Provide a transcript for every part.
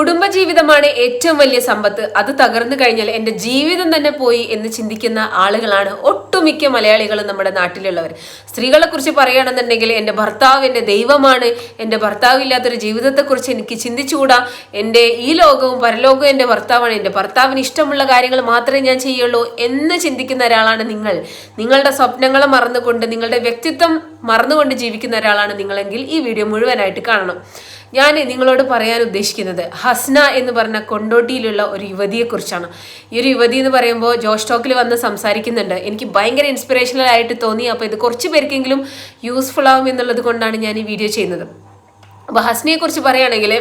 കുടുംബജീവിതമാണ് ഏറ്റവും വലിയ സമ്പത്ത്. അത് തകർന്നു കഴിഞ്ഞാൽ എന്റെ ജീവിതം തന്നെ പോയി എന്ന് ചിന്തിക്കുന്ന ആളുകളാണ് ഒട്ടുമിക്ക മലയാളികളും നമ്മുടെ നാട്ടിലുള്ളവർ. സ്ത്രീകളെ കുറിച്ച് പറയുകയാണെന്നുണ്ടെങ്കിൽ എന്റെ ഭർത്താവ് എന്റെ ദൈവമാണ്. എന്റെ ഭർത്താവ് ഇല്ലാത്തൊരു ജീവിതത്തെക്കുറിച്ച് എനിക്ക് ചിന്തിച്ചുകൂടാ. എന്റെ ഈ ലോകവും പരലോകവും എന്റെ ഭർത്താവാണ്. എന്റെ ഭർത്താവിന് ഇഷ്ടമുള്ള കാര്യങ്ങൾ മാത്രമേ ഞാൻ ചെയ്യുള്ളൂ എന്ന് ചിന്തിക്കുന്ന ഒരാളാണ് നിങ്ങൾ. നിങ്ങളുടെ സ്വപ്നങ്ങളെ മറന്നുകൊണ്ട് നിങ്ങളുടെ വ്യക്തിത്വം മറന്നുകൊണ്ട് ജീവിക്കുന്ന ഒരാളാണ് നിങ്ങളെങ്കിൽ ഈ വീഡിയോ മുഴുവനായിട്ട് കാണണം. ഞാൻ നിങ്ങളോട് പറയാൻ ഉദ്ദേശിക്കുന്നത് ഹസ്ന എന്ന് പറഞ്ഞ കൊണ്ടോട്ടിയിലുള്ള ഒരു യുവതിയെക്കുറിച്ചാണ്. ഈ ഒരു യുവതി എന്ന് പറയുമ്പോൾ ജോഷ് ടോക്കിൽ വന്ന് സംസാരിക്കുന്നുണ്ട്. എനിക്ക് ഭയങ്കര ഇൻസ്പിറേഷണൽ ആയിട്ട് തോന്നി. അപ്പോൾ ഇത് കുറച്ച് പേർക്കെങ്കിലും യൂസ്ഫുൾ ആവും എന്നുള്ളത് കൊണ്ടാണ് ഞാൻ ഈ വീഡിയോ ചെയ്യുന്നത്. അപ്പോൾ ഹസ്നയെക്കുറിച്ച് പറയുകയാണെങ്കിൽ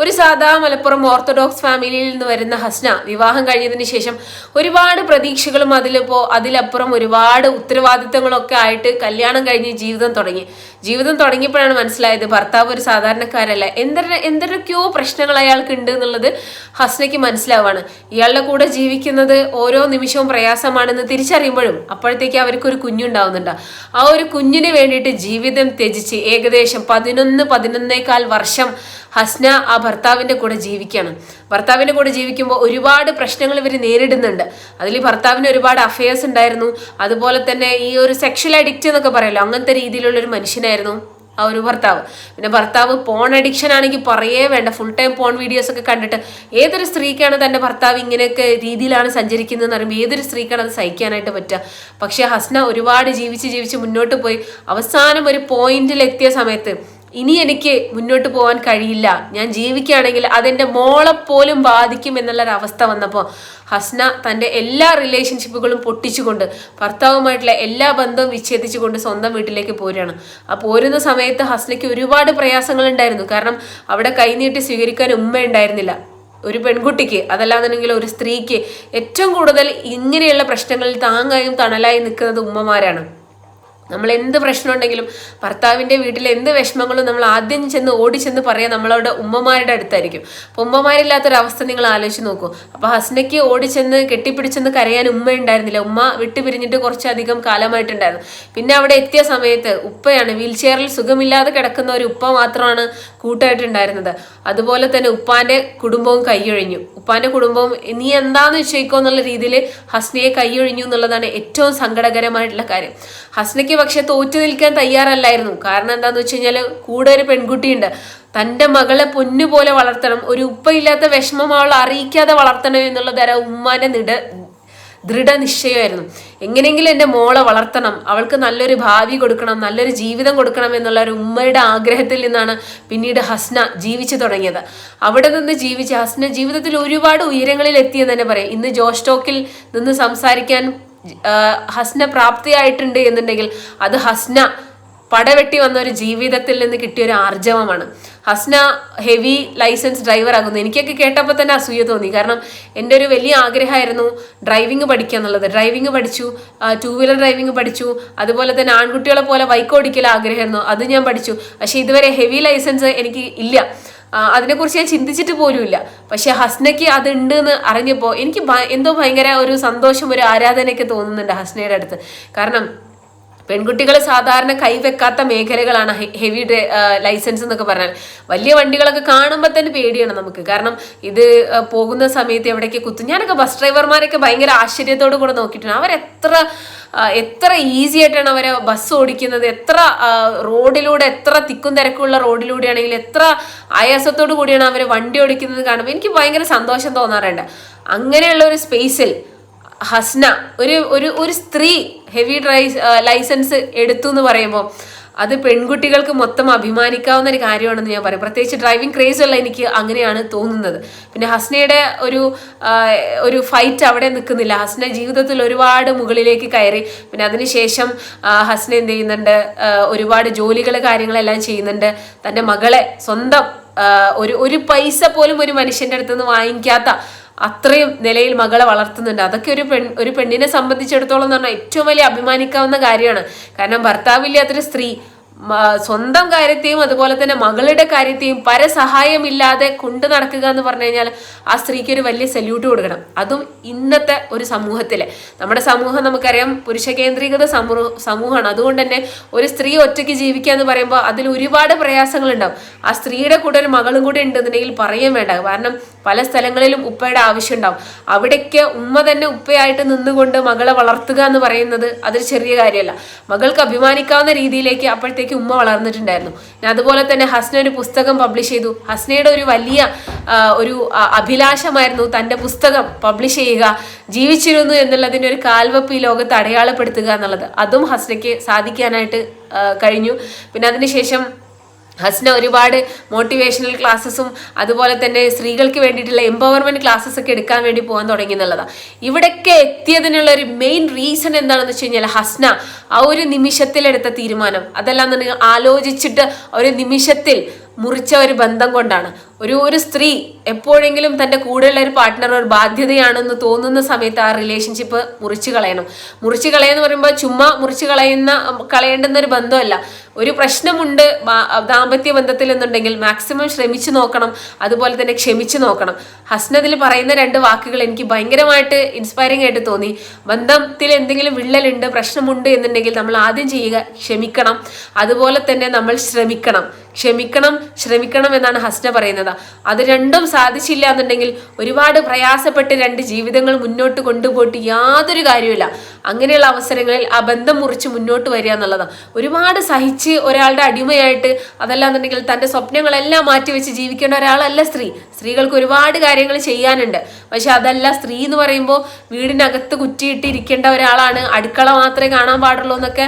ഒരു സാധാ മലപ്പുറം ഓർത്തഡോക്സ് ഫാമിലിയിൽ നിന്ന് വരുന്ന ഹസ്ന വിവാഹം കഴിഞ്ഞതിന് ശേഷം ഒരുപാട് പ്രതീക്ഷകളും അതിലിപ്പോൾ അതിലപ്പുറം ഒരുപാട് ഉത്തരവാദിത്തങ്ങളൊക്കെ ആയിട്ട് കല്യാണം കഴിഞ്ഞ് ജീവിതം തുടങ്ങി. ജീവിതം തുടങ്ങിയപ്പോഴാണ് മനസ്സിലായത് ഭർത്താവ് ഒരു സാധാരണക്കാരല്ല. എന്തൊരു എന്തൊക്കെയോ പ്രശ്നങ്ങൾ അയാൾക്ക് ഉണ്ട് എന്നുള്ളത് ഹസ്നയ്ക്ക് മനസ്സിലാവാണ്. ഇയാളുടെ കൂടെ ജീവിക്കുന്നത് ഓരോ നിമിഷവും പ്രയാസമാണെന്ന് തിരിച്ചറിയുമ്പോഴും അപ്പോഴത്തേക്ക് അവർക്ക് ഒരു കുഞ്ഞുണ്ടാവുന്നുണ്ട്. ആ ഒരു കുഞ്ഞിന് വേണ്ടിയിട്ട് ജീവിതം ത്യജിച്ച് ഏകദേശം പതിനൊന്ന് പതിനൊന്നേകാൽ വർഷം ഹസ്ന ആ ഭർത്താവിന്റെ കൂടെ ജീവിക്കുകയാണ്. ഭർത്താവിന്റെ കൂടെ ജീവിക്കുമ്പോൾ ഒരുപാട് പ്രശ്നങ്ങൾ ഇവർ നേരിടുന്നുണ്ട്. അതിൽ ഭർത്താവിന് ഒരുപാട് അഫയേഴ്സ് ഉണ്ടായിരുന്നു. അതുപോലെ തന്നെ ഈ ഒരു സെക്ഷൽ അഡിക്റ്റ് എന്നൊക്കെ പറയല്ലോ അങ്ങനത്തെ രീതിയിലുള്ള ഒരു മനുഷ്യനായിരുന്നു ആ ഒരു ഭർത്താവ്. പിന്നെ ഭർത്താവ് പോൺ അഡിക്ഷൻ ആണെങ്കിൽ പറയേ വേണ്ട. ഫുൾ ടൈം പോൺ വീഡിയോസ് ഒക്കെ കണ്ടിട്ട് ഏതൊരു സ്ത്രീക്കാണ് തന്റെ ഭർത്താവ് ഇങ്ങനെയൊക്കെ രീതിയിലാണ് സഞ്ചരിക്കുന്നതെന്ന് പറയുമ്പോൾ ഏതൊരു സ്ത്രീക്കാണ് അത് സഹിക്കാനായിട്ട് പറ്റുക? പക്ഷേ ഹസ്ന ഒരുപാട് ജീവിച്ച് ജീവിച്ച് മുന്നോട്ട് പോയി. അവസാനം ഒരു പോയിന്റിൽ എത്തിയ സമയത്ത് ഇനി എനിക്ക് മുന്നോട്ട് പോകാൻ കഴിയില്ല. ഞാൻ ജീവിക്കുകയാണെങ്കിൽ അതെന്റെ മോളെ പോലും ബാധിക്കും എന്നുള്ളൊരവസ്ഥ വന്നപ്പോൾ ഹസ്ന തന്റെ എല്ലാ റിലേഷൻഷിപ്പുകളും പൊട്ടിച്ചുകൊണ്ട് ഭർത്താവുമായിട്ടുള്ള എല്ലാ ബന്ധവും വിച്ഛേദിച്ചുകൊണ്ട് സ്വന്തം വീട്ടിലേക്ക് പോരുകയാണ്. ആ പോരുന്ന സമയത്ത് ഹസ്നയ്ക്ക് ഒരുപാട് പ്രയാസങ്ങൾ ഉണ്ടായിരുന്നു കാരണം അവിടെ കൈനീട്ടി സ്വീകരിക്കാൻ ഉമ്മ ഉണ്ടായിരുന്നില്ല. ഒരു പെൺകുട്ടിക്ക് അതല്ലാന്നുണ്ടെങ്കിൽ ഒരു സ്ത്രീക്ക് ഏറ്റവും കൂടുതൽ ഇങ്ങനെയുള്ള പ്രശ്നങ്ങളിൽ താങ്ങായും തണലായി നിൽക്കുന്നത് ഉമ്മമാരാണ്. നമ്മൾ എന്ത് പ്രശ്നമുണ്ടെങ്കിലും ഭർത്താവിന്റെ വീട്ടിൽ എന്ത് വിഷമങ്ങളും നമ്മൾ ആദ്യം ചെന്ന് ഓടിച്ചെന്ന് പറയാൻ നമ്മളവിടെ ഉമ്മമാരുടെ അടുത്തായിരിക്കും. അപ്പോൾ ഉമ്മമാരില്ലാത്തൊരവസ്ഥ നിങ്ങൾ ആലോചിച്ച് നോക്കൂ. അപ്പോൾ ഹസ്നയ്ക്ക് ഓടിച്ചെന്ന് കെട്ടിപ്പിടിച്ചെന്ന് കരയാൻ ഉമ്മ ഉണ്ടായിരുന്നില്ല. ഉമ്മ വിട്ടുപിരിഞ്ഞിട്ട് കുറച്ചധികം കാലമായിട്ടുണ്ടായിരുന്നു. പിന്നെ അവിടെ എത്തിയ സമയത്ത് ഉപ്പയാണ് വീൽ ചെയറിൽ സുഖമില്ലാതെ കിടക്കുന്ന ഒരു ഉപ്പ മാത്രമാണ് കൂട്ടായിട്ടുണ്ടായിരുന്നത്. അതുപോലെ തന്നെ ഉപ്പാന്റെ കുടുംബവും കൈയൊഴിഞ്ഞു. ഉപ്പാന്റെ കുടുംബവും നീ എന്താന്ന് നിശ്ചയിക്കോ എന്നുള്ള രീതിയിൽ ഹസ്നയെ കൈയൊഴിഞ്ഞു എന്നുള്ളതാണ് ഏറ്റവും സങ്കടകരമായിട്ടുള്ള കാര്യം. ഹസ്നയ്ക്ക് പക്ഷെ തോറ്റു നിൽക്കാൻ തയ്യാറല്ലായിരുന്നു. കാരണം എന്താന്ന് വെച്ച് കഴിഞ്ഞാൽ കൂടെ ഒരു പെൺകുട്ടിയുണ്ട്. തന്റെ മകളെ പൊന്നുപോലെ വളർത്തണം ഒരു ഉപ്പയില്ലാത്ത വിഷമം അവൾ അറിയിക്കാതെ വളർത്തണം എന്നുള്ളത് ആ ഉമ്മാന്റെ നിട ദൃഢനിശ്ചയമായിരുന്നു. എങ്ങനെയെങ്കിലും എന്റെ മോളെ വളർത്തണം അവൾക്ക് നല്ലൊരു ഭാവി കൊടുക്കണം നല്ലൊരു ജീവിതം കൊടുക്കണം എന്നുള്ള ഒരു ഉമ്മയുടെ ആഗ്രഹത്തിൽ നിന്നാണ് പിന്നീട് ഹസ്ന ജീവിച്ചു തുടങ്ങിയത്. അവിടെ നിന്ന് ജീവിച്ച ഹസ്ന ജീവിതത്തിൽ ഒരുപാട് ഉയരങ്ങളിൽ എത്തിയെന്ന് തന്നെ പറയാം. ഇന്ന് ജോസ്റ്റോക്കിൽ നിന്ന് സംസാരിക്കാൻ ഹസ്ന പ്രാപ്തിയായിട്ടുണ്ട് എന്നുണ്ടെങ്കിൽ അത് ഹസ്ന പടവെട്ടി വന്ന ഒരു ജീവിതത്തിൽ നിന്ന് കിട്ടിയ ഒരു ആർജവമാണ്. ഹസ്ന ഹെവി ലൈസൻസ് ഡ്രൈവർ ആകുന്നു. എനിക്കൊക്കെ കേട്ടപ്പോൾ തന്നെ അസൂയ തോന്നി. കാരണം എന്റെ ഒരു വലിയ ആഗ്രഹമായിരുന്നു ഡ്രൈവിംഗ് പഠിക്കുക എന്നുള്ളത്. ഡ്രൈവിംഗ് പഠിച്ചു ടൂ വീലർ ഡ്രൈവിംഗ് പഠിച്ചു അതുപോലെ തന്നെ ആൺകുട്ടികളെ പോലെ ബൈക്ക് ഓടിക്കൽ ആഗ്രഹമായിരുന്നു. അത് ഞാൻ പഠിച്ചു. പക്ഷേ ഇതുവരെ ഹെവി ലൈസൻസ് എനിക്ക് ഇല്ല. അതിനെക്കുറിച്ച് ഞാൻ ചിന്തിച്ചിട്ട് പോലുമില്ല. പക്ഷെ ഹസ്നയ്ക്ക് അത് ഉണ്ട് എന്ന് അറിഞ്ഞപ്പോൾ എനിക്ക് എന്തോ ഭയങ്കര ഒരു സന്തോഷം ഒരു ആരാധനയൊക്കെ തോന്നുന്നുണ്ട് ഹസ്നയുടെ അടുത്ത്. കാരണം പെൺകുട്ടികൾ സാധാരണ കൈവെക്കാത്ത മേഖലകളാണ് ഹെവി ലൈസൻസ് എന്നൊക്കെ പറഞ്ഞാൽ. വലിയ വണ്ടികളൊക്കെ കാണുമ്പോൾ തന്നെ പേടിയാണ് നമുക്ക്. കാരണം ഇത് പോകുന്ന സമയത്ത് എവിടേക്ക് കുത്തും. ഞാനൊക്കെ ബസ് ഡ്രൈവർമാരൊക്കെ ഭയങ്കര ആശ്ചര്യത്തോടു കൂടെ നോക്കിയിട്ടുണ്ട്. അവരെത്ര എത്ര ഈസി ആയിട്ടാണ് അവരെ ബസ് ഓടിക്കുന്നത്. എത്ര റോഡിലൂടെ എത്ര തിക്കും തിരക്കുള്ള റോഡിലൂടെ ആണെങ്കിൽ എത്ര ആയാസത്തോടു കൂടിയാണ് അവർ വണ്ടി ഓടിക്കുന്നത് കാണുമ്പോൾ എനിക്ക് ഭയങ്കര സന്തോഷം തോന്നാറുണ്ട്. അങ്ങനെയുള്ള ഒരു സ്പേസിൽ ഹസ്ന ഒരു ഒരു ഒരു സ്ത്രീ ഹെവി ഡ്രൈ ലൈസൻസ് എടുത്തു എന്ന് പറയുമ്പോൾ അത് പെൺകുട്ടികൾക്ക് മൊത്തം അഭിമാനിക്കാവുന്ന ഒരു കാര്യമാണെന്ന് ഞാൻ പറയും. പ്രത്യേകിച്ച് ഡ്രൈവിംഗ് ക്രേസ് ഉള്ള എനിക്ക് അങ്ങനെയാണ് തോന്നുന്നത്. പിന്നെ ഹസ്നയുടെ ഒരു ഒരു ഫൈറ്റ് അവിടെ നിൽക്കുന്നില്ല. ഹസ്ന ജീവിതത്തിൽ ഒരുപാട് മുകളിലേക്ക് കയറി. പിന്നെ അതിനുശേഷം ഹസ്ന എന്ത് ചെയ്യുന്നുണ്ട്? ഒരുപാട് ജോലികൾ കാര്യങ്ങളെല്ലാം ചെയ്യുന്നുണ്ട്. തന്റെ മകളെ സ്വന്തം ഒരു ഒരു പൈസ പോലും ഒരു മനുഷ്യന്റെ അടുത്തുനിന്ന് വാങ്ങിക്കാത്ത അത്രയും നിലയിൽ മകളെ വളർത്തുന്നുണ്ട്. അതൊക്കെ ഒരു പെൺ ഒരു പെണ്ണിനെ സംബന്ധിച്ചിടത്തോളം എന്ന് പറഞ്ഞാൽ ഏറ്റവും വലിയ അഭിമാനിക്കാവുന്ന കാര്യമാണ്. കാരണം ഭർത്താവില്ലാത്തൊരു സ്ത്രീ സ്വന്തം കാര്യത്തെയും അതുപോലെ തന്നെ മകളുടെ കാര്യത്തെയും പരസഹായമില്ലാതെ കൊണ്ടു നടക്കുക എന്ന് പറഞ്ഞു കഴിഞ്ഞാൽ ആ സ്ത്രീക്ക് ഒരു വലിയ സല്യൂട്ട് കൊടുക്കണം. അതും ഇന്നത്തെ ഒരു സമൂഹത്തിലെ. നമ്മുടെ സമൂഹം നമുക്കറിയാം പുരുഷ കേന്ദ്രീകൃത സമൂഹ സമൂഹമാണ്. അതുകൊണ്ട് തന്നെ ഒരു സ്ത്രീ ഒറ്റയ്ക്ക് ജീവിക്കുക എന്ന് പറയുമ്പോൾ അതിൽ ഒരുപാട് പ്രയാസങ്ങളുണ്ടാവും. ആ സ്ത്രീയുടെ കൂടെ ഒരു മകളും കൂടെ ഉണ്ടെന്നുണ്ടെങ്കിൽ പറയാൻ വേണ്ട. കാരണം പല സ്ഥലങ്ങളിലും ഉപ്പയുടെ ആവശ്യം ഉണ്ടാവും അവിടേക്ക് ഉമ്മ തന്നെ ഉപ്പയായിട്ട് നിന്നുകൊണ്ട് മകളെ വളർത്തുക എന്ന് പറയുന്നത് അതൊരു ചെറിയ കാര്യമല്ല. മകൾക്ക് അഭിമാനിക്കാവുന്ന രീതിയിലേക്ക് അപ്പോഴത്തേക്ക് ഉമ്മ വളർന്നിട്ടുണ്ടായിരുന്നു. ഞാൻ അതുപോലെ തന്നെ ഹസ്ന ഒരു പുസ്തകം പബ്ലിഷ് ചെയ്തു. ഹസ്നയുടെ ഒരു വലിയ ഒരു അഭിലാഷമായിരുന്നു തന്റെ പുസ്തകം പബ്ലിഷ് ചെയ്യുക ജീവിച്ചിരുന്നു എന്നുള്ളതിന്റെ ഒരു കാൽവപ്പ് ഈ ലോകത്ത് അടയാളപ്പെടുത്തുക എന്നുള്ളത്. അതും ഹസ്നയ്ക്ക് സാധിക്കാനായിട്ട് കഴിഞ്ഞു. പിന്നെ അതിനുശേഷം ഹസ്ന ഒരുപാട് മോട്ടിവേഷണൽ ക്ലാസ്സസും അതുപോലെ തന്നെ സ്ത്രീകൾക്ക് വേണ്ടിയിട്ടുള്ള എംപവർമെന്റ് ക്ലാസ്സസ് ഒക്കെ എടുക്കാൻ വേണ്ടി പോകാൻ തുടങ്ങി എന്നുള്ളതാണ് ഇവിടെയൊക്കെ എത്തിയതിനുള്ള ഒരു മെയിൻ റീസൺ എന്താണെന്ന് വെച്ച് കഴിഞ്ഞാൽ ഹസ്ന ആ ഒരു നിമിഷത്തിലെടുത്ത തീരുമാനം. അതെല്ലാം അതല്ലാന്നുണ്ടെങ്കിൽ ആലോചിച്ചിട്ട് ഒരു നിമിഷത്തിൽ മുറിച്ച ഒരു ബന്ധം കൊണ്ടാണ്. ഒരു ഒരു സ്ത്രീ എപ്പോഴെങ്കിലും തന്റെ കൂടെയുള്ള ഒരു പാർട്ട്ണർ ഒരു ബാധ്യതയാണെന്ന് തോന്നുന്ന സമയത്ത് ആ റിലേഷൻഷിപ്പ് മുറിച്ച് കളയണം. മുറിച്ച് കളയെന്ന് പറയുമ്പോൾ ചുമ്മാ മുറിച്ച് കളയുന്ന കളയേണ്ടുന്ന ഒരു ബന്ധമല്ല. ഒരു പ്രശ്നമുണ്ട് ദാമ്പത്യ ബന്ധത്തിൽ എന്നുണ്ടെങ്കിൽ മാക്സിമം ശ്രമിച്ചു നോക്കണം അതുപോലെ തന്നെ ക്ഷമിച്ചു നോക്കണം. ഹസ്നതിൽ പറയുന്ന രണ്ട് വാക്കുകൾ എനിക്ക് ഭയങ്കരമായിട്ട് ഇൻസ്പയറിംഗ് ആയിട്ട് തോന്നി. ബന്ധത്തിൽ എന്തെങ്കിലും വിള്ളലുണ്ട് പ്രശ്നമുണ്ട് എന്നുണ്ടെങ്കിൽ നമ്മൾ ആദ്യം ചെയ്യുക ക്ഷമിക്കണം. അതുപോലെ തന്നെ നമ്മൾ ശ്രമിക്കണം. ക്ഷമിക്കണം ശ്രമിക്കണം എന്നാണ് ഹസ്ന പറയുന്നത്. അത് രണ്ടും സാധിച്ചില്ല എന്നുണ്ടെങ്കിൽ ഒരുപാട് പ്രയാസപ്പെട്ട് രണ്ട് ജീവിതങ്ങൾ മുന്നോട്ട് കൊണ്ടുപോയിട്ട് യാതൊരു കാര്യമില്ല അങ്ങനെയുള്ള അവസരങ്ങളിൽ ആ ബന്ധം മുറിച്ച് മുന്നോട്ട് വരിക എന്നുള്ളതാണ്. ഒരുപാട് സഹിച്ച് ഒരാളുടെ അടിമയായിട്ട് അതല്ല എന്നുണ്ടെങ്കിൽ തന്റെ സ്വപ്നങ്ങളെല്ലാം മാറ്റിവെച്ച് ജീവിക്കേണ്ട ഒരാളല്ല സ്ത്രീ. സ്ത്രീകൾക്ക് ഒരുപാട് കാര്യങ്ങൾ ചെയ്യാനുണ്ട്. പക്ഷെ അതല്ല സ്ത്രീ എന്ന് പറയുമ്പോൾ വീടിനകത്ത് കുറ്റിയിട്ട് ഇരിക്കേണ്ട ഒരാളാണ്. അടുക്കള മാത്രമേ കാണാൻ പാടുള്ളൂ എന്നൊക്കെ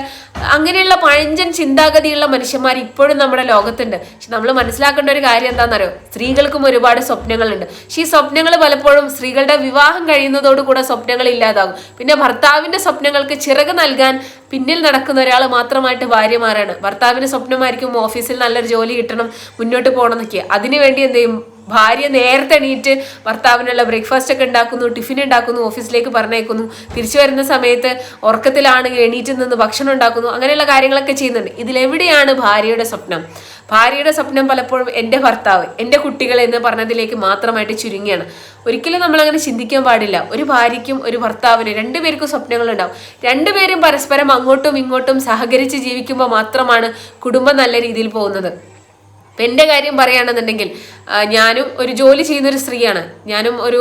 അങ്ങനെയുള്ള പഴഞ്ചൻ ചിന്താഗതിയുള്ള മനുഷ്യന്മാർ ഇപ്പോഴും നമ്മുടെ ലോകത്തുണ്ട്. പക്ഷെ നമ്മൾ മനസ്സിലാക്കേണ്ട ഒരു കാര്യം എന്താണെന്നറിയോ? സ്ത്രീകൾക്കും ഒരുപാട് സ്വപ്നങ്ങളുണ്ട്. പക്ഷെ ഈ സ്വപ്നങ്ങൾ പലപ്പോഴും സ്ത്രീകളുടെ വിവാഹം കഴിയുന്നതോടുകൂടെ സ്വപ്നങ്ങൾ ഇല്ലാതാകും. പിന്നെ ഭർത്താവിന്റെ സ്വപ്നങ്ങൾക്ക് ചിറക് നൽകാൻ പിന്നിൽ നടക്കുന്ന ഒരാൾ മാത്രമായിട്ട് ഭാര്യമാരാണ്. ഭർത്താവിന്റെ സ്വപ്നമായിരിക്കും ഓഫീസിൽ നല്ലൊരു ജോലി കിട്ടണം മുന്നോട്ട് പോകണം എന്നൊക്കെ. അതിനുവേണ്ടി എന്ത് ചെയ്യും? ഭാര്യ നേരത്തെ എണീറ്റ് ഭർത്താവിനുള്ള ബ്രേക്ക്ഫാസ്റ്റ് ഒക്കെ ഉണ്ടാക്കുന്നു ടിഫിൻ ഉണ്ടാക്കുന്നു ഓഫീസിലേക്ക് പറഞ്ഞേക്കുന്നു തിരിച്ചു വരുന്ന സമയത്ത് ഉറക്കത്തിലാണെങ്കിൽ എണീറ്റ് നിന്ന് ഭക്ഷണം ഉണ്ടാക്കുന്നു. അങ്ങനെയുള്ള കാര്യങ്ങളൊക്കെ ചെയ്യുന്നുണ്ട്. ഇതിലെവിടെയാണ് ഭാര്യയുടെ സ്വപ്നം? ഭാര്യയുടെ സ്വപ്നം പലപ്പോഴും എന്റെ ഭർത്താവ് എന്റെ കുട്ടികൾ എന്ന് പറഞ്ഞതിലേക്ക് മാത്രമായിട്ട് ചുരുങ്ങിയാണ്. ഒരിക്കലും നമ്മൾ അങ്ങനെ ചിന്തിക്കാൻ പാടില്ല. ഒരു ഭാര്യയ്ക്കും ഒരു ഭർത്താവിനും രണ്ടുപേർക്കും സ്വപ്നങ്ങളുണ്ടാവും. രണ്ടുപേരും പരസ്പരം അങ്ങോട്ടും ഇങ്ങോട്ടും സഹകരിച്ച് ജീവിക്കുമ്പോൾ മാത്രമാണ് കുടുംബം നല്ല രീതിയിൽ പോകുന്നത്. ഇപ്പം എന്റെ കാര്യം പറയുകയാണെന്നുണ്ടെങ്കിൽ ഞാനും ഒരു ജോലി ചെയ്യുന്ന ഒരു സ്ത്രീയാണ്. ഞാനും ഒരു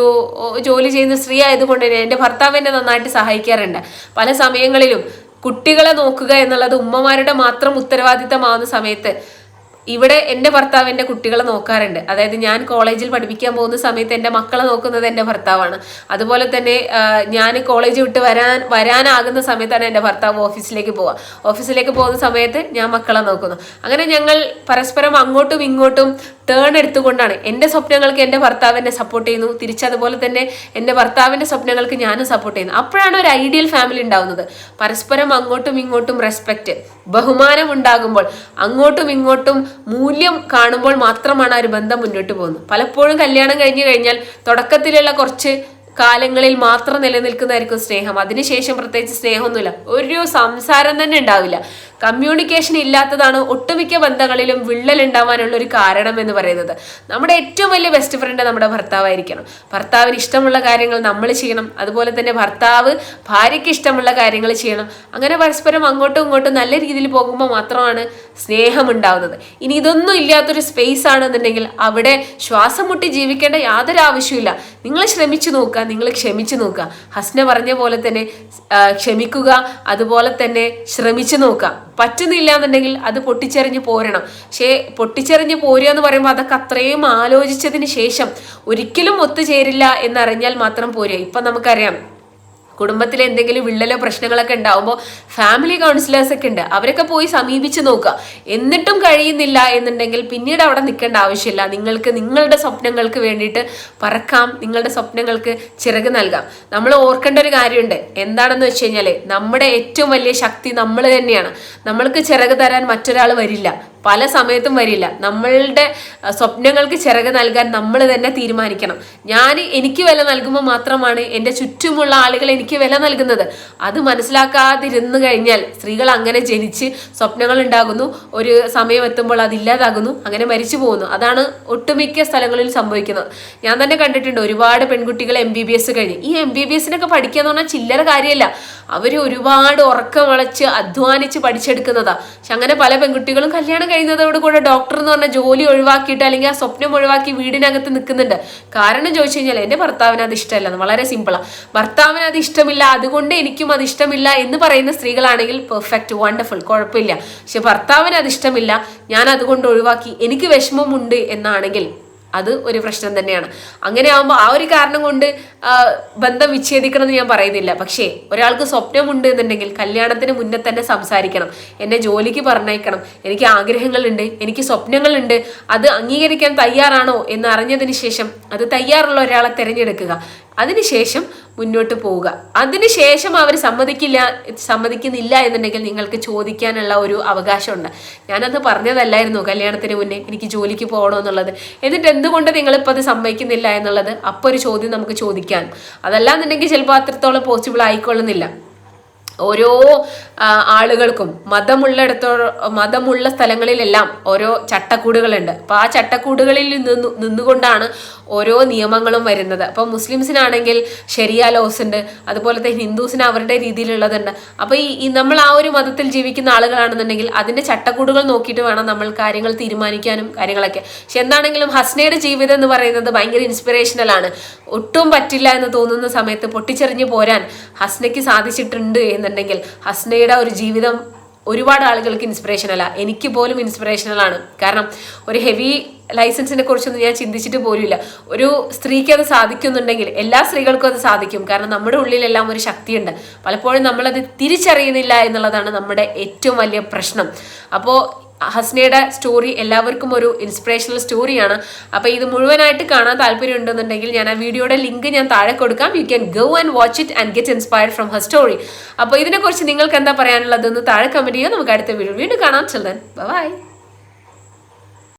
ജോലി ചെയ്യുന്ന സ്ത്രീ ആയതുകൊണ്ട് തന്നെ എന്റെ ഭർത്താവ് എന്നെ നന്നായിട്ട് സഹായിക്കാറുണ്ട്. പല സമയങ്ങളിലും കുട്ടികളെ നോക്കുക എന്നുള്ളത് ഉമ്മമാരുടെ മാത്രം ഉത്തരവാദിത്തമാവുന്ന സമയത്ത് ഇവിടെ എന്റെ ഭർത്താവ് എന്റെ കുട്ടികളെ നോക്കാറുണ്ട്. അതായത് ഞാൻ കോളേജിൽ പഠിപ്പിക്കാൻ പോകുന്ന സമയത്ത് എന്റെ മക്കളെ നോക്കുന്നത് എന്റെ ഭർത്താവാണ്. അതുപോലെ തന്നെ ഞാൻ കോളേജ് വിട്ട് വരാൻ വരാനാകുന്ന സമയത്താണ് എന്റെ ഭർത്താവ് ഓഫീസിലേക്ക് പോവുക. ഓഫീസിലേക്ക് പോകുന്ന സമയത്ത് ഞാൻ മക്കളെ നോക്കുന്നു. അങ്ങനെ ഞങ്ങൾ പരസ്പരം അങ്ങോട്ടും ഇങ്ങോട്ടും ടേൺ എടുത്തുകൊണ്ടാണ്. എന്റെ സ്വപ്നങ്ങൾക്ക് എന്റെ ഭർത്താവ് എന്നെ സപ്പോർട്ട് ചെയ്യുന്നു. തിരിച്ചതുപോലെ തന്നെ എന്റെ ഭർത്താവിന്റെ സ്വപ്നങ്ങൾക്ക് ഞാനും സപ്പോർട്ട് ചെയ്യുന്നു. അപ്പോഴാണ് ഒരു ഐഡിയൽ ഫാമിലി ഉണ്ടാവുന്നത്. പരസ്പരം അങ്ങോട്ടും ഇങ്ങോട്ടും റെസ്പെക്റ്റ് ബഹുമാനം ഉണ്ടാകുമ്പോൾ അങ്ങോട്ടും ഇങ്ങോട്ടും മൂല്യം കാണുമ്പോൾ മാത്രമാണ് ആ ഒരു ബന്ധം മുന്നോട്ട് പോകുന്നത്. പലപ്പോഴും കല്യാണം കഴിഞ്ഞു കഴിഞ്ഞാൽ തുടക്കത്തിലുള്ള കുറച്ച് കാലങ്ങളിൽ മാത്രം നിലനിൽക്കുന്നതായിരിക്കും സ്നേഹം. അതിനുശേഷം പ്രത്യേകിച്ച് സ്നേഹമൊന്നുമില്ല. ഒരു സംസാരം തന്നെ ഉണ്ടാവില്ല. കമ്മ്യൂണിക്കേഷൻ ഇല്ലാത്തതാണ് ഒട്ടുമിക്ക ബന്ധങ്ങളിലും വിള്ളൽ ഉണ്ടാവാനുള്ള ഒരു കാരണം എന്ന് പറയുന്നത്. നമ്മുടെ ഏറ്റവും വലിയ ബെസ്റ്റ് ഫ്രണ്ട് നമ്മുടെ ഭർത്താവായിരിക്കണം. ഭർത്താവിന് ഇഷ്ടമുള്ള കാര്യങ്ങൾ നമ്മൾ ചെയ്യണം. അതുപോലെ തന്നെ ഭർത്താവ് ഭാര്യയ്ക്ക് ഇഷ്ടമുള്ള കാര്യങ്ങൾ ചെയ്യണം. അങ്ങനെ പരസ്പരം അങ്ങോട്ടും ഇങ്ങോട്ടും നല്ല രീതിയിൽ പോകുമ്പോൾ മാത്രമാണ് സ്നേഹം ഉണ്ടാവുന്നത് ഇനി ഇതൊന്നും ഇല്ലാത്തൊരു സ്പേസ് ആണെന്നുണ്ടെങ്കിൽ അവിടെ ശ്വാസം മുട്ടി ജീവിക്കേണ്ട യാതൊരു ആവശ്യമില്ല നിങ്ങൾ ശ്രമിച്ചു നോക്കുക നിങ്ങൾ ക്ഷമിച്ചു നോക്കുക. ഹസ്ന പറഞ്ഞ പോലെ തന്നെ ക്ഷമിക്കുക അതുപോലെ തന്നെ ശ്രമിച്ചു നോക്കുക. പറ്റുന്നില്ല എന്നുണ്ടെങ്കിൽ അത് പൊട്ടിച്ചെറിഞ്ഞ് പോരണം. പക്ഷേ പൊട്ടിച്ചെറിഞ്ഞ് പോരുക എന്ന് പറയുമ്പോൾ അതൊക്കെ അത്രയും ആലോചിച്ചതിന് ശേഷം ഒരിക്കലും ഒത്തുചേരില്ല എന്നറിഞ്ഞാൽ മാത്രം പോരുക. ഇപ്പം നമുക്കറിയാം കുടുംബത്തിൽ എന്തെങ്കിലും വിള്ളലോ പ്രശ്നങ്ങളൊക്കെ ഉണ്ടാവുമ്പോൾ ഫാമിലി കൗൺസിലേഴ്സ് ഒക്കെ ഉണ്ട്. അവരൊക്കെ പോയി സമീപിച്ച് നോക്കുക. എന്നിട്ടും കഴിയുന്നില്ല എന്നുണ്ടെങ്കിൽ പിന്നീട് അവിടെ നിൽക്കേണ്ട ആവശ്യമില്ല. നിങ്ങൾക്ക് നിങ്ങളുടെ സ്വപ്നങ്ങൾക്ക് വേണ്ടിയിട്ട് പറക്കാം. നിങ്ങളുടെ സ്വപ്നങ്ങൾക്ക് ചിറക് നൽകാം. നമ്മൾ ഓർക്കേണ്ട ഒരു കാര്യമുണ്ട്. എന്താണെന്ന് വെച്ച് കഴിഞ്ഞാൽ നമ്മുടെ ഏറ്റവും വലിയ ശക്തി നമ്മൾ തന്നെയാണ്. നമ്മൾക്ക് ചിറക് തരാൻ മറ്റൊരാൾ വരില്ല. പല സമയത്തും വരില്ല. നമ്മളുടെ സ്വപ്നങ്ങൾക്ക് ചിറക് നൽകാൻ നമ്മൾ തന്നെ തീരുമാനിക്കണം. ഞാൻ എനിക്ക് വില നൽകുമ്പോൾ മാത്രമാണ് എന്റെ ചുറ്റുമുള്ള ആളുകൾ എനിക്ക് വില നൽകുന്നത്. അത് മനസ്സിലാക്കാതിരുന്നു കഴിഞ്ഞാൽ സ്ത്രീകൾ അങ്ങനെ ജനിച്ച് സ്വപ്നങ്ങൾ ഉണ്ടാകുന്നു. ഒരു സമയം എത്തുമ്പോൾ അതില്ലാതാകുന്നു അങ്ങനെ മരിച്ചു പോകുന്നു. അതാണ് ഒട്ടുമിക്ക സ്ഥലങ്ങളിൽ സംഭവിക്കുന്നത്. ഞാൻ തന്നെ കണ്ടിട്ടുണ്ട് ഒരുപാട് പെൺകുട്ടികൾ എം ബി ബി എസ് കഴിഞ്ഞ്. ഈ എം ബി ബി എസിനൊക്കെ പഠിക്കുക എന്ന് പറഞ്ഞാൽ ചില്ലറ കാര്യമല്ല. അവർ ഒരുപാട് ഉറക്കം വളച്ച് അധ്വാനിച്ച് പഠിച്ചെടുക്കുന്നതാണ് പക്ഷെ അങ്ങനെ പല പെൺകുട്ടികളും കല്യാണം കഴിയുന്നതോടുകൂടെ ഡോക്ടർ എന്ന് പറഞ്ഞ ജോലി ഒഴിവാക്കിയിട്ട് അല്ലെങ്കിൽ ആ സ്വപ്നം ഒഴിവാക്കി വീടിനകത്ത് നിൽക്കുന്നുണ്ട്. കാരണം ചോദിച്ചു കഴിഞ്ഞാൽ എന്റെ ഭർത്താവിന് അത് ഇഷ്ടമല്ല. വളരെ സിമ്പിളാണ് ഭർത്താവിന് അത് ഇഷ്ടമില്ല. അതുകൊണ്ട് എനിക്കും അത് ഇഷ്ടമില്ല എന്ന് പറയുന്ന സ്ത്രീകളാണെങ്കിൽ പെർഫെക്റ്റ് വണ്ടർഫുൾ കുഴപ്പമില്ല. പക്ഷെ ഭർത്താവിന് അത് ഇഷ്ടമില്ല. ഞാൻ അതുകൊണ്ട് ഒഴിവാക്കി. എനിക്ക് വിഷമമുണ്ട് എന്നാണെങ്കിൽ അത് ഒരു പ്രശ്നം തന്നെയാണ്. അങ്ങനെ ആകുമ്പോൾ ആ ഒരു കാരണം കൊണ്ട് ബന്ധം വിച്ഛേദിക്കണം എന്ന് ഞാൻ പറയുന്നില്ല. പക്ഷേ ഒരാൾക്ക് സ്വപ്നമുണ്ട് എന്നുണ്ടെങ്കിൽ കല്യാണത്തിന് മുന്നേ തന്നെ സംസാരിക്കണം. എന്നെ ജോലിക്ക് പറഞ്ഞയക്കണം. എനിക്ക് ആഗ്രഹങ്ങളുണ്ട്. എനിക്ക് സ്വപ്നങ്ങളുണ്ട്. അത് അംഗീകരിക്കാൻ തയ്യാറാണോ എന്ന് അറിഞ്ഞതിന് ശേഷം അത് തയ്യാറുള്ള ഒരാളെ തിരഞ്ഞെടുക്കുക. അതിനുശേഷം മുന്നോട്ട് പോവുക. അതിനുശേഷം അവർ സമ്മതിക്കില്ല സമ്മതിക്കുന്നില്ല എന്നുണ്ടെങ്കിൽ നിങ്ങൾക്ക് ചോദിക്കാനുള്ള ഒരു അവകാശമുണ്ട്. ഞാനത് പറഞ്ഞതല്ലായിരുന്നു കല്യാണത്തിന് മുന്നേ എനിക്ക് ജോലിക്ക് പോകണമെന്നുള്ളത് എന്നിട്ട് എന്തുകൊണ്ട് നിങ്ങളിപ്പോൾ അത് സമ്മതിക്കുന്നില്ല എന്നുള്ളത് അപ്പോൾ ഒരു ചോദ്യം നമുക്ക് ചോദിക്കാം. ചോദിക്കാൻ അതല്ലാന്നുണ്ടെങ്കിൽ ചിലപ്പോൾ അത്രത്തോളം പോസിബിൾ ആയിക്കൊള്ളുന്നില്ല. ഓരോ ആളുകൾക്കും മതമുള്ളിടത്തോ മതമുള്ള സ്ഥലങ്ങളിലെല്ലാം ഓരോ ചട്ടക്കൂടുകളുണ്ട്. അപ്പോൾ ആ ചട്ടക്കൂടുകളിൽ നിന്ന് നിന്നുകൊണ്ടാണ് ഓരോ നിയമങ്ങളും വരുന്നത്. അപ്പോൾ മുസ്ലിംസിനാണെങ്കിൽ ഷെരിയ ലോസ് ഉണ്ട് അതുപോലത്തെ ഹിന്ദുസിന് അവരുടെ രീതിയിലുള്ളതുണ്ട്. അപ്പോൾ ഈ നമ്മൾ ആ ഒരു മതത്തിൽ ജീവിക്കുന്ന ആളുകളാണെന്നുണ്ടെങ്കിൽ അതിന്റെ ചട്ടക്കൂടുകൾ നോക്കിയിട്ട് വേണം നമ്മൾ കാര്യങ്ങൾ തീരുമാനിക്കാനും കാര്യങ്ങളൊക്കെ. പക്ഷെ എന്താണെങ്കിലും ഹസ്നയുടെ ജീവിതം എന്ന് പറയുന്നത് ഭയങ്കര ഇൻസ്പിറേഷനലാണ് ആണ്. ഒട്ടും പറ്റില്ല എന്ന് തോന്നുന്ന സമയത്ത് പൊട്ടിച്ചെറിഞ്ഞ് പോരാൻ ഹസ്നയ്ക്ക് സാധിച്ചിട്ടുണ്ട് എന്നുണ്ടെങ്കിൽ ഹസ്നയുടെ ഒരു ജീവിതം ഒരുപാട് ആളുകൾക്ക് ഇൻസ്പിറേഷനല്ല എനിക്ക് പോലും ഇൻസ്പിറേഷനലാണ് കാരണം ഒരു ഹെവി ലൈസൻസിനെ കുറിച്ചൊന്നും ഞാൻ ചിന്തിച്ചിട്ട് പോലുമില്ല. ഒരു സ്ത്രീക്ക് അത് സാധിക്കുന്നുണ്ടെങ്കിൽ എല്ലാ സ്ത്രീകൾക്കും അത് സാധിക്കും. കാരണം നമ്മുടെ ഉള്ളിലെല്ലാം ഒരു ശക്തിയുണ്ട്. പലപ്പോഴും നമ്മളത് തിരിച്ചറിയുന്നില്ല എന്നുള്ളതാണ് നമ്മുടെ ഏറ്റവും വലിയ പ്രശ്നം. അപ്പോൾ ഹസ്നയുടെ സ്റ്റോറി എല്ലാവർക്കും ഒരു ഇൻസ്പിറേഷണൽ സ്റ്റോറിയാണ് അപ്പോൾ ഇത് മുഴുവനായിട്ട് കാണാൻ താല്പര്യം ഉണ്ടെന്നുണ്ടെങ്കിൽ ഞാൻ ആ വീഡിയോയുടെ ലിങ്ക് ഞാൻ താഴെ കൊടുക്കാം. You can go and watch it and get inspired from her story അപ്പോൾ ഇതിനെക്കുറിച്ച് നിങ്ങൾക്ക് എന്താ പറയാനുള്ളതെന്ന് താഴെ കമന്റ് ചെയ്യുക. നമുക്ക് അടുത്ത വീഡിയോ വീണ്ടും കാണാം. Children by